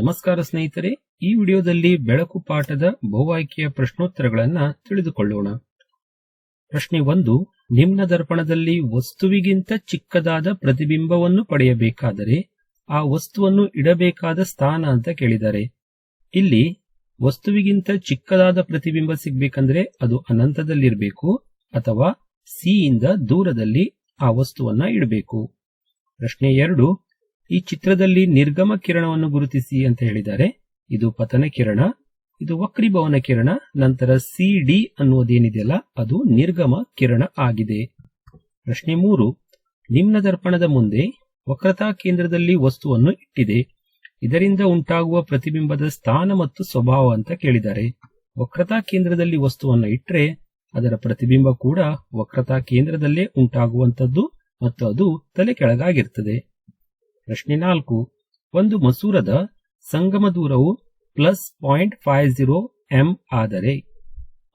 ನಮಸ್ಕಾರ ಸ್ನೇಹಿತರೆ, ಈ ವಿಡಿಯೋದಲ್ಲಿ ಬೆಳಕು ಪಾಠದ ಬಹುಆಯ್ಕೆಯ ಪ್ರಶ್ನೋತ್ತರಗಳನ್ನ ತಿಳಿದುಕೊಳ್ಳೋಣ. ಪ್ರಶ್ನೆ ಒಂದು, ನಿಮ್ನ ದರ್ಪಣದಲ್ಲಿ ವಸ್ತುವಿಗಿಂತ ಚಿಕ್ಕದಾದ ಪ್ರತಿಬಿಂಬವನ್ನು ಪಡೆಯಬೇಕಾದರೆ ಆ ವಸ್ತುವನ್ನು ಇಡಬೇಕಾದ ಸ್ಥಾನ ಅಂತ ಕೇಳಿದ್ದಾರೆ. ಇಲ್ಲಿ, ವಸ್ತುವಿಗಿಂತ ಚಿಕ್ಕದಾದ ಪ್ರತಿಬಿಂಬ ಸಿಗ್ಬೇಕಂದ್ರೆ ಅದು ಅನಂತದಲ್ಲಿರಬೇಕು ಅಥವಾ ಸಿ ಇಂದ ದೂರದಲ್ಲಿ ಆ ವಸ್ತುವನ್ನ ಇಡಬೇಕು. ಪ್ರಶ್ನೆ ಎರಡು ಈ ಚಿತ್ರದಲ್ಲಿ ನಿರ್ಗಮ ಕಿರಣವನ್ನು ಗುರುತಿಸಿ ಅಂತ ಹೇಳಿದ್ದಾರೆ. ಇದು ಪತನ ಕಿರಣ, ಇದು ವಕ್ರಿಭವನ ಕಿರಣ, ನಂತರ ಸಿ ಡಿ ಅನ್ನುವುದೇನಿದೆಯಲ್ಲ, ಅದು ನಿರ್ಗಮ ಕಿರಣ ಆಗಿದೆ. ಪ್ರಶ್ನೆ ಮೂರು, ನಿಮ್ನ ದರ್ಪಣದ ಮುಂದೆ ವಕ್ರತಾ ಕೇಂದ್ರದಲ್ಲಿ ವಸ್ತುವನ್ನು ಇಟ್ಟಿದೆ. ಇದರಿಂದ ಉಂಟಾಗುವ ಪ್ರತಿಬಿಂಬದ ಸ್ಥಾನ ಮತ್ತು ಸ್ವಭಾವ ಅಂತ ಕೇಳಿದ್ದಾರೆ. ವಕ್ರತಾ ಕೇಂದ್ರದಲ್ಲಿ ವಸ್ತುವನ್ನು ಇಟ್ಟರೆ ಅದರ ಪ್ರತಿಬಿಂಬ ಕೂಡ ವಕ್ರತಾ ಕೇಂದ್ರದಲ್ಲೇ ಉಂಟಾಗುವಂತದ್ದು ಮತ್ತು ಅದು ತಲೆ ಕೆಳಗಾಗಿರ್ತದೆ. ಪ್ರಶ್ನೆ ನಾಲ್ಕು. ಒಂದು ಮಸೂರದ ಸಂಗಮ ದೂರವು plus point five zero M ಆದರೆ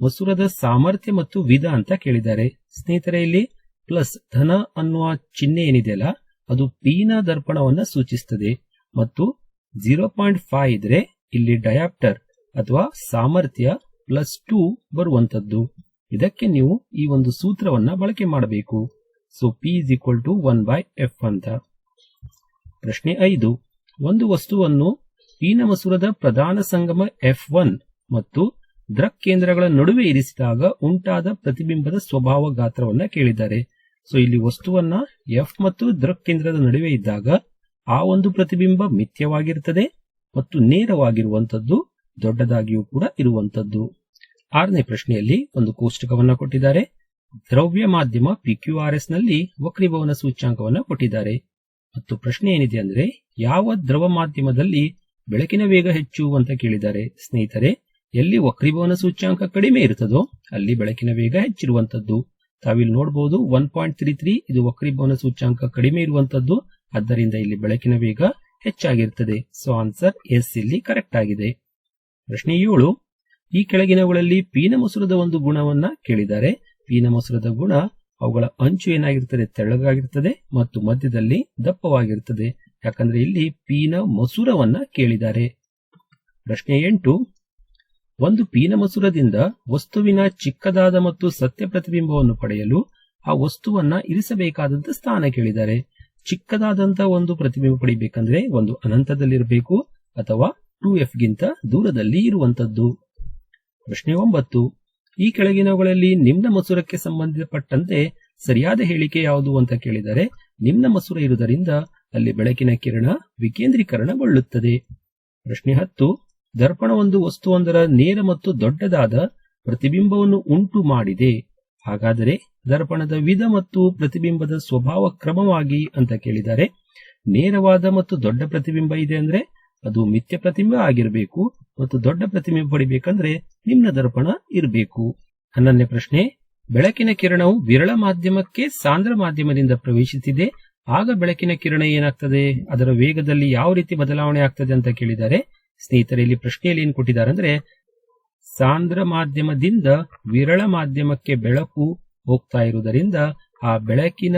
ಮಸೂರದ ಸಾಮರ್ಥ್ಯ ಮತ್ತು ವಿಧ ಅಂತ ಕೇಳಿದ್ದಾರೆ. ಸ್ನೇಹಿತರೆ, ಇಲ್ಲಿ ಪ್ಲಸ್ ಧನ ಅನ್ನುವ ಚಿಹ್ನೆ ಏನಿದೆಯಲ್ಲ ಅದು ಪೀನ ದರ್ಪಣವನ್ನು ಸೂಚಿಸುತ್ತದೆ ಮತ್ತು ಜೀರೋ ಪಾಯಿಂಟ್ ಫೈವ್ ಇದ್ರೆ ಇಲ್ಲಿ ಡಯಾಪ್ಟರ್ ಅಥವಾ ಸಾಮರ್ಥ್ಯ ಪ್ಲಸ್ ಟೂ ಬರುವಂತದ್ದು ಇದಕ್ಕೆ ನೀವು ಈ ಒಂದು ಸೂತ್ರವನ್ನ ಬಳಕೆ ಮಾಡಬೇಕು. So, P is equal to one by F ಅಂತ. ಪ್ರಶ್ನೆ ಐದು. ಒಂದು ವಸ್ತುವನ್ನು ಪೀನ ಮಸೂರದ ಪ್ರಧಾನ ಸಂಗಮ ಎಫ್ ಒನ್ ಮತ್ತು ದ್ರಕ್ ಕೇಂದ್ರಗಳ ನಡುವೆ ಇರಿಸಿದಾಗ ಉಂಟಾದ ಪ್ರತಿಬಿಂಬದ ಸ್ವಭಾವ ಗಾತ್ರವನ್ನ ಕೇಳಿದ್ದಾರೆ. ಸೊ ಇಲ್ಲಿ ವಸ್ತುವನ್ನ ಎಫ್ ಮತ್ತು ದ್ರಕ್ ಕೇಂದ್ರದ ನಡುವೆ ಇದ್ದಾಗ ಆ ಒಂದು ಪ್ರತಿಬಿಂಬ ಮಿಥ್ಯವಾಗಿರುತ್ತದೆ ಮತ್ತು ನೇರವಾಗಿರುವಂತದ್ದು ದೊಡ್ಡದಾಗಿಯೂ ಕೂಡ ಇರುವಂತದ್ದು ಆರನೇ ಪ್ರಶ್ನೆಯಲ್ಲಿ ಒಂದು ಕೋಷ್ಟಕವನ್ನ ಕೊಟ್ಟಿದ್ದಾರೆ. ದ್ರವ್ಯ ಮಾಧ್ಯಮ ಪಿಕ್ಯೂಆರ್ಎಸ್ನಲ್ಲಿ ವಕ್ರೀಭವನ ಸೂಚ್ಯಾಂಕವನ್ನ ಕೊಟ್ಟಿದ್ದಾರೆ. ಮತ್ತು ಪ್ರಶ್ನೆ ಏನಿದೆ ಅಂದ್ರೆ, ಯಾವ ದ್ರವ ಮಾಧ್ಯಮದಲ್ಲಿ ಬೆಳಕಿನ ವೇಗ ಹೆಚ್ಚು ಅಂತ ಕೇಳಿದ್ದಾರೆ? ಸ್ನೇಹಿತರೆ, ಎಲ್ಲಿ ವಕ್ರೀಭವನ ಸೂಚ್ಯಾಂಕ ಕಡಿಮೆ ಇರುತ್ತದೋ, ಅಲ್ಲಿ ಬೆಳಕಿನ ವೇಗ ಹೆಚ್ಚಿರುವಂತದ್ದು. ತಾವಿಲ್ಲಿ ನೋಡಬಹುದು ಒನ್ ಪಾಯಿಂಟ್ ತ್ರೀ ತ್ರೀ ಇದು ವಕ್ರೀಭವನ ಸೂಚ್ಯಾಂಕ ಕಡಿಮೆ ಇರುವಂತದ್ದು. ಆದ್ದರಿಂದ ಇಲ್ಲಿ ಬೆಳಕಿನ ವೇಗ ಹೆಚ್ಚಾಗಿರುತ್ತದೆ ಸೊ ಆನ್ಸರ್ ಎಸ್ ಇಲ್ಲಿ ಕರೆಕ್ಟ್ ಆಗಿದೆ. ಪ್ರಶ್ನೆ ಏಳು, ಈ ಕೆಳಗಿನವುಗಳಲ್ಲಿ ಪೀನ ಮಸೂರದ ಒಂದು ಗುಣವನ್ನ ಕೇಳಿದ್ದಾರೆ. ಪೀನ ಮಸೂರದ ಗುಣ ಅವುಗಳ ಅಂಚು ಏನಾಗಿರ್ತದೆ ತೆಳ್ಳಗಾಗಿರ್ತದೆ ಮತ್ತು ಮಧ್ಯದಲ್ಲಿ ದಪ್ಪವಾಗಿರುತ್ತದೆ. ಯಾಕಂದ್ರೆ ಇಲ್ಲಿ ಪೀನ ಮಸೂರವನ್ನ ಕೇಳಿದ್ದಾರೆ. ಪ್ರಶ್ನೆ ಎಂಟು, ಒಂದು ಪೀನ ಮಸೂರದಿಂದ ವಸ್ತುವಿನ ಚಿಕ್ಕದಾದ ಮತ್ತು ಸತ್ಯ ಪ್ರತಿಬಿಂಬವನ್ನು ಪಡೆಯಲು ಆ ವಸ್ತುವನ್ನ ಇರಿಸಬೇಕಾದಂತ ಸ್ಥಾನ ಕೇಳಿದ್ದಾರೆ. ಚಿಕ್ಕದಾದಂತ ಒಂದು ಪ್ರತಿಬಿಂಬ ಪಡಿಬೇಕಂದ್ರೆ ಒಂದು ಅನಂತದಲ್ಲಿರಬೇಕು ಅಥವಾ ಟೂ ಎಫ್ ಗಿಂತ ದೂರದಲ್ಲಿ ಇರುವಂತದ್ದು. ಪ್ರಶ್ನೆ ಒಂಬತ್ತು ಈ ಕೆಳಗಿನವುಗಳಲ್ಲಿ ನಿಮ್ನ ಮಸೂರಕ್ಕೆ ಸಂಬಂಧಪಟ್ಟಂತೆ ಸರಿಯಾದ ಹೇಳಿಕೆ ಯಾವುದು ಅಂತ ಕೇಳಿದರೆ, ನಿಮ್ನ ಮಸೂರ ಇರುವುದರಿಂದ ಅಲ್ಲಿ ಬೆಳಕಿನ ಕಿರಣ ವಿಕೇಂದ್ರೀಕರಣಗೊಳ್ಳುತ್ತದೆ. ಪ್ರಶ್ನೆ ಹತ್ತು, ದರ್ಪಣ ಒಂದು ವಸ್ತುವೊಂದರ ನೇರ ಮತ್ತು ದೊಡ್ಡದಾದ ಪ್ರತಿಬಿಂಬವನ್ನು ಉಂಟು ಮಾಡಿದೆ. ಹಾಗಾದರೆ ದರ್ಪಣದ ವಿಧ ಮತ್ತು ಪ್ರತಿಬಿಂಬದ ಸ್ವಭಾವ ಕ್ರಮವಾಗಿ ಅಂತ ಕೇಳಿದ್ದಾರೆ ನೇರವಾದ ಮತ್ತು ದೊಡ್ಡ ಪ್ರತಿಬಿಂಬ ಇದೆ ಅಂದ್ರೆ ಅದು ಮಿಥ್ಯ ಪ್ರತಿಮೆ ಆಗಿರಬೇಕು ಮತ್ತು ದೊಡ್ಡ ಪ್ರತಿಮೆ ಪಡಿಬೇಕಂದ್ರೆ ನಿಮ್ನ ದರ್ಪಣ ಇರಬೇಕು. ಹನ್ನೊಂದನೇ ಪ್ರಶ್ನೆ, ಬೆಳಕಿನ ಕಿರಣವು ವಿರಳ ಮಾಧ್ಯಮಕ್ಕೆ ಸಾಂದ್ರ ಮಾಧ್ಯಮದಿಂದ ಪ್ರವೇಶಿಸಿದೆ. ಆಗ ಬೆಳಕಿನ ಕಿರಣ ಏನಾಗ್ತದೆ? ಅದರ ವೇಗದಲ್ಲಿ ಯಾವ ರೀತಿ ಬದಲಾವಣೆ ಆಗ್ತದೆ ಅಂತ ಕೇಳಿದ್ದಾರೆ. ಸ್ನೇಹಿತರೆ, ಇಲ್ಲಿ ಪ್ರಶ್ನೆಯಲ್ಲಿ ಏನ್ ಕೊಟ್ಟಿದ್ದಾರೆ ಅಂದ್ರೆ ಸಾಂದ್ರ ಮಾಧ್ಯಮದಿಂದ ವಿರಳ ಮಾಧ್ಯಮಕ್ಕೆ ಬೆಳಕು ಹೋಗ್ತಾ ಇರುವುದರಿಂದ ಆ ಬೆಳಕಿನ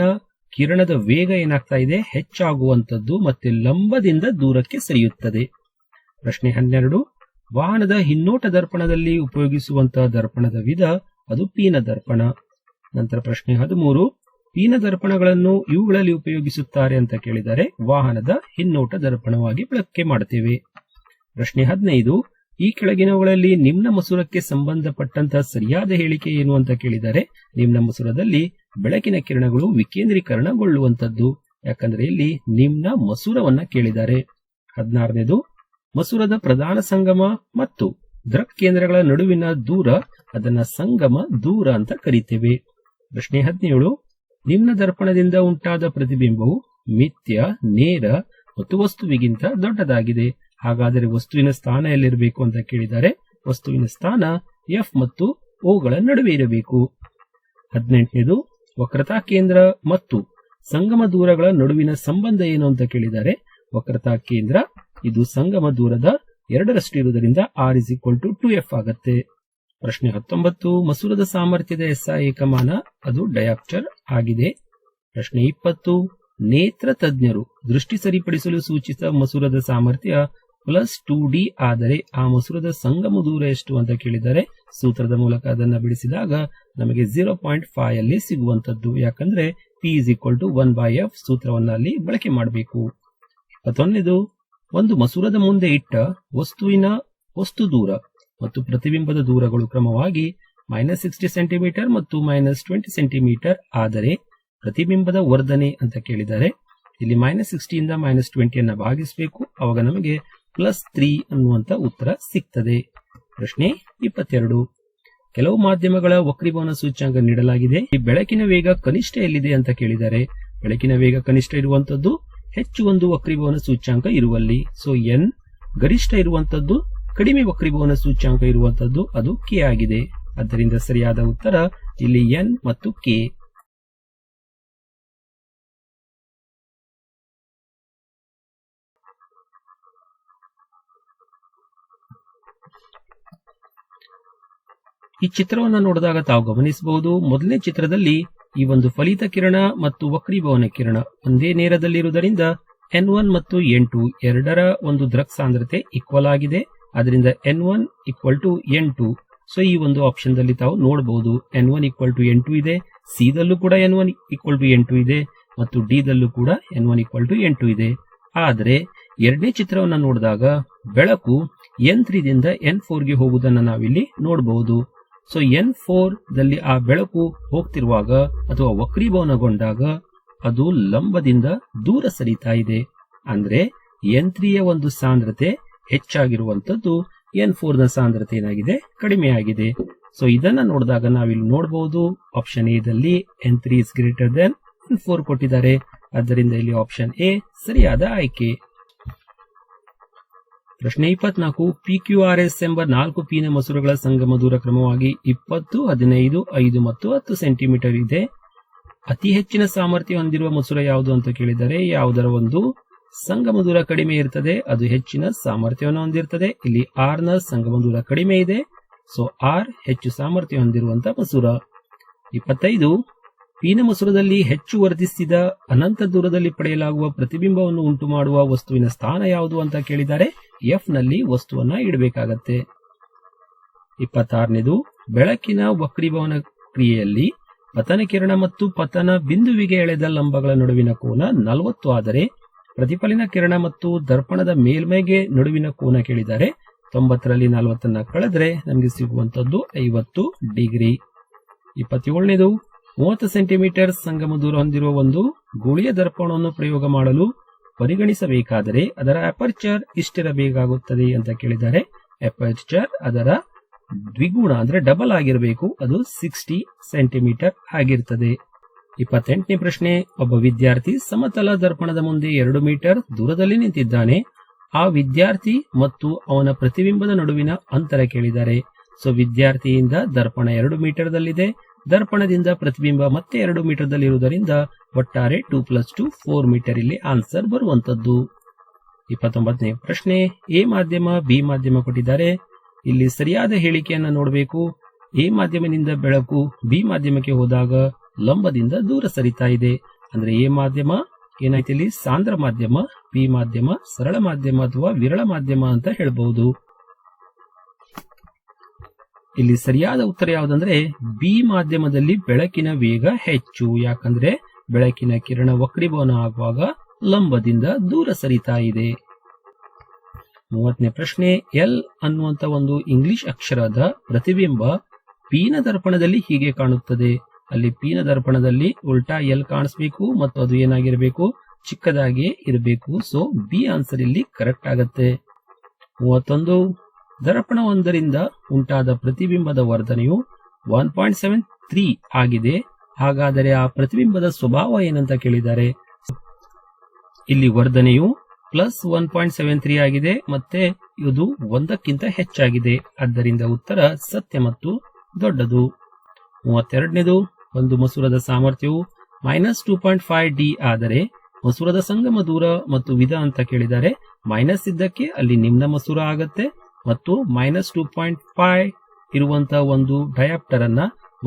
ಕಿರಣದ ವೇಗ ಏನಾಗ್ತಾ ಇದೆ? ಹೆಚ್ಚಾಗುವಂಥದ್ದು ಮತ್ತೆ ಲಂಬದಿಂದ ದೂರಕ್ಕೆ ಸರಿಯುತ್ತದೆ. ಪ್ರಶ್ನೆ ಹನ್ನೆರಡು. ವಾಹನದ ಹಿನ್ನೋಟ ದರ್ಪಣದಲ್ಲಿ ಉಪಯೋಗಿಸುವಂತಹ ದರ್ಪಣದ ವಿಧ ಅದು ಪೀನ ದರ್ಪಣ. ನಂತರ ಪ್ರಶ್ನೆ ಹದಿಮೂರು. ಪೀನ ದರ್ಪಣಗಳನ್ನು ಇವುಗಳಲ್ಲಿ ಉಪಯೋಗಿಸುತ್ತಾರೆ ಅಂತ ಕೇಳಿದರೆ ವಾಹನದ ಹಿನ್ನೋಟ ದರ್ಪಣವಾಗಿ ಬಳಕೆ ಮಾಡುತ್ತೇವೆ. ಪ್ರಶ್ನೆ ಹದಿನೈದು. ಈ ಕೆಳಗಿನವುಗಳಲ್ಲಿ ನಿಮ್ನ ಮಸೂರಕ್ಕೆ ಸಂಬಂಧಪಟ್ಟಂತಹ ಸರಿಯಾದ ಹೇಳಿಕೆ ಏನು ಅಂತ ಕೇಳಿದರೆ ನಿಮ್ನ ಮಸೂರದಲ್ಲಿ ಬೆಳಕಿನ ಕಿರಣಗಳು ವಿಕೇಂದ್ರೀಕರಣಗೊಳ್ಳುವಂಥದ್ದು. ಯಾಕಂದ್ರೆ ಇಲ್ಲಿ ನಿಮ್ನ ಮಸೂರವನ್ನ ಕೇಳಿದ್ದಾರೆ. ಹದಿನಾರನೇದು, ಮಸೂರದ ಪ್ರಧಾನ ಸಂಗಮ ಮತ್ತು ದೃಕ್ ಕೇಂದ್ರಗಳ ನಡುವಿನ ದೂರ, ಅದನ್ನ ಸಂಗಮ ದೂರ ಅಂತ ಕರಿತೇವೆ. ಪ್ರಶ್ನೆ ಹದಿನೇಳು, ನಿಮ್ನ ದರ್ಪಣದಿಂದ ಉಂಟಾದ ಪ್ರತಿಬಿಂಬವು ಮಿಥ್ಯ, ನೇರ ಮತ್ತು ವಸ್ತುವಿಗಿಂತ ದೊಡ್ಡದಾಗಿದೆ. ಹಾಗಾದರೆ ವಸ್ತುವಿನ ಸ್ಥಾನ ಎಲ್ಲಿರಬೇಕು ಅಂತ ಕೇಳಿದ್ದಾರೆ. ವಸ್ತುವಿನ ಸ್ಥಾನ ಎಫ್ ಮತ್ತು ಓಗಳ ನಡುವೆ ಇರಬೇಕು. ಹದಿನೆಂಟನೇದು ವಕ್ರತಾ ಕೇಂದ್ರ ಮತ್ತು ಸಂಗಮ ದೂರಗಳ ನಡುವಿನ ಸಂಬಂಧ ಏನು ಅಂತ ಕೇಳಿದರೆ ವಕ್ರತಾ ಕೇಂದ್ರ, ಇದು ಸಂಗಮ ದೂರದ ಎರಡರಷ್ಟು ಇರುವುದರಿಂದ R is equal to two F ಆಗತ್ತೆ. ಪ್ರಶ್ನೆ ಹತ್ತೊಂಬತ್ತು, ಮಸೂರದ ಸಾಮರ್ಥ್ಯದ ಎಸ್ಐ ಏಕಮಾನ, ಅದು ಡಯಾಪ್ಟರ್ ಆಗಿದೆ. ಪ್ರಶ್ನೆ ಇಪ್ಪತ್ತು, ನೇತ್ರ ತಜ್ಞರು ದೃಷ್ಟಿ ಸರಿಪಡಿಸಲು ಸೂಚಿಸಿದ ಮಸೂರದ ಸಾಮರ್ಥ್ಯ ಪ್ಲಸ್ ಟೂ ಡಿ ಆದರೆ ಆ ಮಸೂರದ ಸಂಗಮ ದೂರ ಎಷ್ಟು ಅಂತ ಕೇಳಿದರೆ ಸೂತ್ರದ ಮೂಲಕ ಅದನ್ನ ಬಿಡಿಸಿದಾಗ ನಮಗೆ ಜೀರೋ ಪಾಯಿಂಟ್ ಫೈವ್ ಅಲ್ಲಿ ಸಿಗುವಂತದ್ದು ಯಾಕಂದ್ರೆ P is equal to one by F ಸೂತ್ರವನ್ನ ಅಲ್ಲಿ ಬಳಕೆ ಮಾಡಬೇಕು. ಇದು ಒಂದು ಮಸೂರದ ಮುಂದೆ ಇಟ್ಟ ವಸ್ತುವಿನ ವಸ್ತು ದೂರ ಮತ್ತು ಪ್ರತಿಬಿಂಬದ ದೂರಗಳು ಕ್ರಮವಾಗಿ ಮೈನಸ್ ಸಿಕ್ಸ್ಟಿ ಸೆಂಟಿಮೀಟರ್ ಮತ್ತು ಮೈನಸ್ ಟ್ವೆಂಟಿ ಸೆಂಟಿಮೀಟರ್ ಆದರೆ ಪ್ರತಿಬಿಂಬದ ವರ್ಧನೆ ಅಂತ ಕೇಳಿದರೆ ಇಲ್ಲಿ ಮೈನಸ್ ಸಿಕ್ಸ್ಟಿಯಿಂದ ಮೈನಸ್ ಟ್ವೆಂಟಿಯನ್ನ ಭಾಗಿಸಬೇಕು. ಅವಾಗ ನಮಗೆ ಪ್ಲಸ್ ತ್ರೀ ಅನ್ನುವಂತ ಉತ್ತರ ಸಿಗ್ತದೆ. ಪ್ರಶ್ನೆ ಇಪ್ಪತ್ತೆರಡು. ಕೆಲವು ಮಾಧ್ಯಮಗಳ ವಕ್ರೀಭವನ ಸೂಚ್ಯಾಂಕ ನೀಡಲಾಗಿದೆ. ಈ ಬೆಳಕಿನ ವೇಗ ಕನಿಷ್ಠ ಎಲ್ಲಿದೆ ಅಂತ ಕೇಳಿದರೆ, ಬೆಳಕಿನ ವೇಗ ಕನಿಷ್ಠ ಇರುವಂತದ್ದು ಹೆಚ್ಚು ಒಂದು ವಕ್ರೀಭವನ ಸೂಚ್ಯಾಂಕ ಇರುವಲ್ಲಿ. ಸೊ ಎನ್ ಗರಿಷ್ಠ ಇರುವಂತದ್ದು ಕಡಿಮೆ ವಕ್ರೀಭವನ ಸೂಚ್ಯಾಂಕ ಇರುವಂತದ್ದು ಅದು ಕೆ ಆಗಿದೆ. ಆದ್ದರಿಂದ ಸರಿಯಾದ ಉತ್ತರ ಇಲ್ಲಿ ಎನ್ ಮತ್ತು ಕೆ ಈ ಚಿತ್ರವನ್ನು ನೋಡಿದಾಗ ತಾವು ಗಮನಿಸಬಹುದು, ಮೊದಲನೇ ಚಿತ್ರದಲ್ಲಿ ಈ ಒಂದು ಫಲಿತ ಕಿರಣ ಮತ್ತು ವಕ್ರೀಭವನ ಕಿರಣ ಒಂದೇ ನೇರದಲ್ಲಿರುವುದರಿಂದ ಎನ್ ಒನ್ ಮತ್ತು ಎನ್ ಟು ಎರಡರ ಒಂದು ದ್ರಕ್ ಸಾಂದ್ರತೆ ಈಕ್ವಲ್ ಆಗಿದೆ. ಅದರಿಂದ N one equal to N two so ಈ ಒಂದು ಆಪ್ಷನ್ ದಲ್ಲಿ ತಾವು ನೋಡಬಹುದು N one equal to N two ಇದೆ. ಸಿ ದಲ್ಲೂ ಕೂಡ N one equal to N two ಇದೆ ಮತ್ತು ಡಿ ದಲ್ಲೂ ಕೂಡ N one equal to N two ಇದೆ. ಆದರೆ ಎರಡನೇ ಚಿತ್ರವನ್ನ ನೋಡಿದಾಗ ಬೆಳಕು ಎನ್ ದಿಂದ ಎನ್ಗೆ ಹೋಗುವುದನ್ನು ನಾವಿಲ್ಲಿ ನೋಡಬಹುದು. ಸೊ ಎನ್ ಫೋರ್ ದಲ್ಲಿ ಆ ಬೆಳಕು ಹೋಗ್ತಿರುವಾಗ ಅಥವಾ ವಕ್ರೀಭವನಗೊಂಡಾಗ ಅದು ಲಂಬದಿಂದ ದೂರ ಸರಿತಾ ಇದೆ. ಅಂದ್ರೆ ಎನ್ ತ್ರೀಯ ಒಂದು ಸಾಂದ್ರತೆ ಹೆಚ್ಚಾಗಿರುವಂತದ್ದು ಎನ್ ಫೋರ್ನ ಸಾಂದ್ರತೆ ಏನಾಗಿದೆ? ಕಡಿಮೆ ಆಗಿದೆ ಸೊ ಇದನ್ನ ನೋಡಿದಾಗ ನಾವಿಲ್ಲಿ ನೋಡಬಹುದು ಆಪ್ಷನ್ ಎ ದಲ್ಲಿ N three is greater than N four ಕೊಟ್ಟಿದ್ದಾರೆ. ಆದ್ದರಿಂದ ಇಲ್ಲಿ ಆಪ್ಷನ್ ಎ ಸರಿಯಾದ ಆಯ್ಕೆ. ಪ್ರಶ್ನೆ ಇಪ್ಪತ್ನಾಲ್ಕು ಪಿ ಕ್ಯೂ ಆರ್ ಎಸ್ ಎಂಬ ನಾಲ್ಕು ಪಿನ ಮಸೂರಗಳ ಸಂಗಮ ದೂರ ಕ್ರಮವಾಗಿ ಇಪ್ಪತ್ತು, ಹದಿನೈದು, ಐದು ಮತ್ತು ಹತ್ತು ಸೆಂಟಿಮೀಟರ್ ಇದೆ. ಅತಿ ಹೆಚ್ಚಿನ ಸಾಮರ್ಥ್ಯ ಹೊಂದಿರುವ ಮಸೂರ ಯಾವುದು ಅಂತ ಕೇಳಿದರೆ ಯಾವುದರ ಒಂದು? ಸಂಗಮ ದೂರ ಕಡಿಮೆ ಇರ್ತದೆ, ಅದು ಹೆಚ್ಚಿನ ಸಾಮರ್ಥ್ಯವನ್ನು ಹೊಂದಿರ್ತದೆ. ಇಲ್ಲಿ ಆರ್ನ ಸಂಗಮ ದೂರ ಕಡಿಮೆ ಇದೆ ಸೊ ಆರ್ ಹೆಚ್ಚು ಸಾಮರ್ಥ್ಯ ಹೊಂದಿರುವಂತಹ ಮಸೂರ. ಇಪ್ಪತ್ತೈದು ಪೀನ ಮಸೂರದಲ್ಲಿ ಹೆಚ್ಚು ವರ್ಧಿಸಿದ ಅನಂತ ದೂರದಲ್ಲಿ ಪಡೆಯಲಾಗುವ ಪ್ರತಿಬಿಂಬವನ್ನು ಉಂಟು ಮಾಡುವ ವಸ್ತುವಿನ ಸ್ಥಾನ ಯಾವುದು ಅಂತ ಕೇಳಿದರೆ ಎಫ್ನಲ್ಲಿ ವಸ್ತುವನ್ನ ಇಡಬೇಕಾಗತ್ತೆ. ಇಪ್ಪತ್ತಾರನೇದು, ಬೆಳಕಿನ ವಕ್ರೀಭವನ ಕ್ರಿಯೆಯಲ್ಲಿ ಪತನ ಕಿರಣ ಮತ್ತು ಪತನ ಬಿಂದುವಿಗೆ ಎಳೆದ ಲಂಬಗಳ ನಡುವಿನ ಕೋನ ನಲವತ್ತು ಆದರೆ ಪ್ರತಿಫಲನ ಕಿರಣ ಮತ್ತು ದರ್ಪಣದ ಮೇಲ್ಮೈಗೆ ನಡುವಿನ ಕೋನ ಕೇಳಿದರೆ ತೊಂಬತ್ತರಲ್ಲಿ ನಲವತ್ತನ್ನ ಕಳೆದ್ರೆ ನಮಗೆ ಸಿಗುವಂತದ್ದು ಐವತ್ತು ಡಿಗ್ರಿ. ಇಪ್ಪತ್ತೇಳನೇದು ಮೂವತ್ತು ಸೆಂಟಿಮೀಟರ್ ಸಂಗಮ ದೂರ ಹೊಂದಿರುವ ಒಂದು ಗುಳಿಯ ದರ್ಪಣವನ್ನು ಪ್ರಯೋಗ ಮಾಡಲು ಪರಿಗಣಿಸಬೇಕಾದರೆ ಅದರ ಅಪರ್ಚರ್ ಇಷ್ಟಿರಬೇಕಾಗುತ್ತದೆ ಅಂತ ಕೇಳಿದ್ದಾರೆ. ಅಪರ್ಚರ್ ಅದರ ದ್ವಿಗುಣ ಅಂದ್ರೆ ಡಬಲ್ ಆಗಿರಬೇಕು. ಅದು ಸಿಕ್ಸ್ಟಿ ಸೆಂಟಿಮೀಟರ್ ಆಗಿರ್ತದೆ. ಇಪ್ಪತ್ತೆಂಟನೇ ಪ್ರಶ್ನೆ, ಒಬ್ಬ ವಿದ್ಯಾರ್ಥಿ ಸಮತಲ ದರ್ಪಣದ ಮುಂದೆ ಎರಡು ಮೀಟರ್ ದೂರದಲ್ಲಿ ನಿಂತಿದ್ದಾನೆ. ಆ ವಿದ್ಯಾರ್ಥಿ ಮತ್ತು ಅವನ ಪ್ರತಿಬಿಂಬದ ನಡುವಿನ ಅಂತರ ಕೇಳಿದ್ದಾರೆ. ಸೊ ವಿದ್ಯಾರ್ಥಿಯಿಂದ ದರ್ಪಣ ಎರಡು ಮೀಟರ್ ದಲ್ಲಿದೆ. ದರ್ಪಣದಿಂದ ಪ್ರತಿಬಿಂಬ ಮತ್ತೆ ಎರಡು ಮೀಟರ್ ದಲ್ಲಿರುವುದರಿಂದ ಒಟ್ಟಾರೆ two plus two four metre ಇಲ್ಲಿ ಆನ್ಸರ್ ಬರುವಂತದ್ದು. ಇಪ್ಪತ್ತೊಂಬತ್ತನೇ ಪ್ರಶ್ನೆ, ಎ ಮಾಧ್ಯಮ ಬಿ ಮಾಧ್ಯಮ ಕೊಟ್ಟಿದ್ದಾರೆ. ಇಲ್ಲಿ ಸರಿಯಾದ ಹೇಳಿಕೆಯನ್ನು ನೋಡಬೇಕು. ಎ ಮಾಧ್ಯಮದಿಂದ ಬೆಳಕು ಬಿ ಮಾಧ್ಯಮಕ್ಕೆ ಹೋದಾಗ ಲಂಬದಿಂದ ದೂರ ಸರಿತಾ ಇದೆ. ಅಂದ್ರೆ ಎ ಮಾಧ್ಯಮ, ಏನಾಯ್ತು ಇಲ್ಲಿ? ಸಾಂದ್ರ ಮಾಧ್ಯಮ ಬಿ ಮಾಧ್ಯಮ, ಸರಳ ಮಾಧ್ಯಮ ಅಥವಾ ವಿರಳ ಮಾಧ್ಯಮ ಅಂತ ಹೇಳ್ಬಹುದು. ಇಲ್ಲಿ ಸರಿಯಾದ ಉತ್ತರ ಯಾವುದಂದ್ರೆ ಬಿ ಮಾಧ್ಯಮದಲ್ಲಿ ಬೆಳಕಿನ ವೇಗ ಹೆಚ್ಚು. ಯಾಕಂದ್ರೆ ಬೆಳಕಿನ ಕಿರಣ ವಕ್ರೀಭವನ ಆಗುವಾಗ ಲಂಬದಿಂದ ದೂರ ಸರಿತಾ ಇದೆ. ಮೂವತ್ತನೇ ಪ್ರಶ್ನೆ ಎಲ್ ಅನ್ನುವಂತ ಒಂದು ಇಂಗ್ಲಿಷ್ ಅಕ್ಷರದ ಪ್ರತಿಬಿಂಬ ಪೀನ ದರ್ಪಣದಲ್ಲಿ ಹೀಗೆ ಕಾಣುತ್ತದೆ. ಅಲ್ಲಿ ಪೀನ ದರ್ಪಣದಲ್ಲಿ ಉಲ್ಟಾ ಎಲ್ ಕಾಣಿಸ್ಬೇಕು ಮತ್ತು ಅದು ಏನಾಗಿರಬೇಕು? ಚಿಕ್ಕದಾಗಿ ಇರಬೇಕು. ಸೊ ಬಿ ಆನ್ಸರ್ ಇಲ್ಲಿ ಕರೆಕ್ಟ್ ಆಗತ್ತೆ. ಮೂವತ್ತೊಂದು ದರ್ಪಣ ಒಂದರಿಂದ ಉಂಟಾದ ಪ್ರತಿಬಿಂಬದ ವರ್ಧನೆಯು ಒನ್ ಪಾಯಿಂಟ್ ಸೆವೆನ್ ತ್ರೀ ಆಗಿದೆ. ಹಾಗಾದರೆ ಆ ಪ್ರತಿಬಿಂಬದ ಸ್ವಭಾವ ಏನಂತ ಕೇಳಿದ್ದಾರೆ ಇಲ್ಲಿ ವರ್ಧನೆಯು plus one point seven three ಆಗಿದೆ ಮತ್ತೆ ಇದು ಒಂದಕ್ಕಿಂತ ಹೆಚ್ಚಾಗಿದೆ. ಆದ್ದರಿಂದ ಉತ್ತರ ಸತ್ಯ ಮತ್ತು ದೊಡ್ಡದು. ಮೂವತ್ತೆರಡನೇದು, ಒಂದು ಮಸೂರದ ಸಾಮರ್ಥ್ಯವು minus two point five D ಆದರೆ ಮಸೂರದ ಸಂಗಮ ದೂರ ಮತ್ತು ವಿಧ ಅಂತ ಕೇಳಿದರೆ ಮೈನಸ್ ಇದ್ದಕ್ಕೆ ಅಲ್ಲಿ ನಿಮ್ನ ಮಸೂರ ಆಗತ್ತೆ ಮತ್ತು ಮೈನಸ್ ಟೂ ಪಾಯಿಂಟ್ ಫೈವ್ ಇರುವಂತಹ ಒಂದು ಡಯಾಪ್ಟರ್ ಅನ್ನ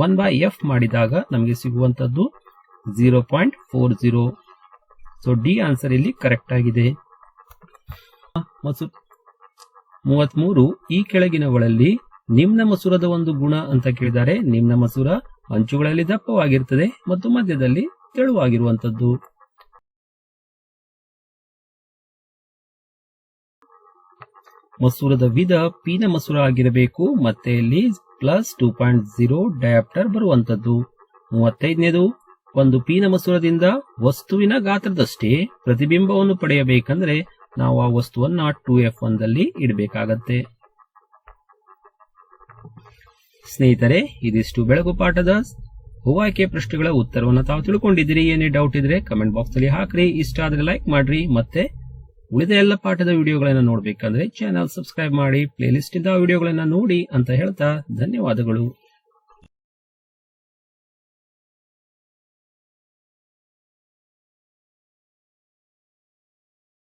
ಒನ್ ಬೈ ಎಫ್ ಮಾಡಿದಾಗ ನಮಗೆ ಸಿಗುವಂತದ್ದು zero point four zero so D answer ಇಲ್ಲಿ ಕರೆಕ್ಟ್ ಆಗಿದೆ. ಮೂವತ್ಮೂರು, ಈ ಕೆಳಗಿನವುಗಳಲ್ಲಿ ನಿಮ್ನ ಮಸೂರದ ಒಂದು ಗುಣ ಅಂತ ಕೇಳಿದ್ದಾರೆ. ನಿಮ್ನ ಮಸೂರ ಅಂಚುಗಳಲ್ಲಿ ದಪ್ಪವಾಗಿರ್ತದೆ ಮತ್ತು ಮಧ್ಯದಲ್ಲಿ ತೆಳುವಾಗಿರುವಂತದ್ದು. ಮಸೂರದ ವಿಧ ಪೀನ ಮಸೂರ ಆಗಿರಬೇಕು, ಮತ್ತೆ ಇಲ್ಲಿ plus two point zero dioptre ಬರುವಂತದ್ದು. ಮೂವತ್ತೈದನೇದು, ಒಂದು ಪೀನ ಮಸೂರದಿಂದ ವಸ್ತುವಿನ ಗಾತ್ರದಷ್ಟೇ ಪ್ರತಿಬಿಂಬವನ್ನು ಪಡೆಯಬೇಕಂದ್ರೆ ನಾವು ಆ ವಸ್ತುವನ್ನ ಟೂ ಎಫ್ ಒಂದಲ್ಲಿ ಇಡಬೇಕಾಗತ್ತೆ. ಸ್ನೇಹಿತರೆ, ಇದಿಷ್ಟು ಬೆಳಕು ಪಾಠದ ಹೂವಾಯ್ಕೆ ಪ್ರಶ್ನೆಗಳ ಉತ್ತರವನ್ನು ತಾವು ತಿಳ್ಕೊಂಡಿದ್ದೀರಿ. ಏನೇ ಡೌಟ್ ಇದ್ರೆ ಕಮೆಂಟ್ ಬಾಕ್ಸ್ ಅಲ್ಲಿ ಹಾಕ್ರಿ. ಇಷ್ಟ ಆದ್ರೆ ಲೈಕ್ ಮಾಡ್ರಿ. ಮತ್ತೆ ಉಳಿದ ಎಲ್ಲ ಪಾಠದ ವಿಡಿಯೋಗಳನ್ನು ನೋಡಬೇಕಂದ್ರೆ ಚಾನಲ್ ಸಬ್ಸ್ಕ್ರೈಬ್ ಮಾಡಿ ಪ್ಲೇಲಿಸ್ಟ್ ಇಂದ ವಿಡಿಯೋಗಳನ್ನ ನೋಡಿ ಅಂತ ಹೇಳ್ತಾ ಧನ್ಯವಾದಗಳು.